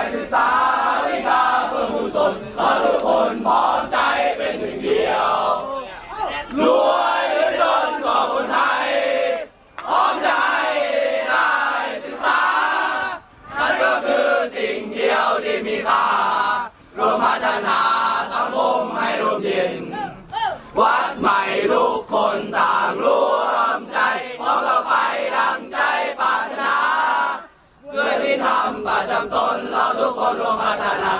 ายศึกษาวิชาเพื่อผู้ตนเราทุกคนพร้อมใจเป็นหนึ่งเดียวรวยหรือจนก็คนไทยพร้อมใจได้ศึกษานั่นก็คือสิ่งเดียวที่มีค่ารวมพัฒนาสังคมให้รวมเย็นดใหม่ทุกคนต่างรวมใจพร้อมเราไปดังใจปรารถ นาด้วยที่ทำประจำตนเราทุกคนรวมพัฒนาศานา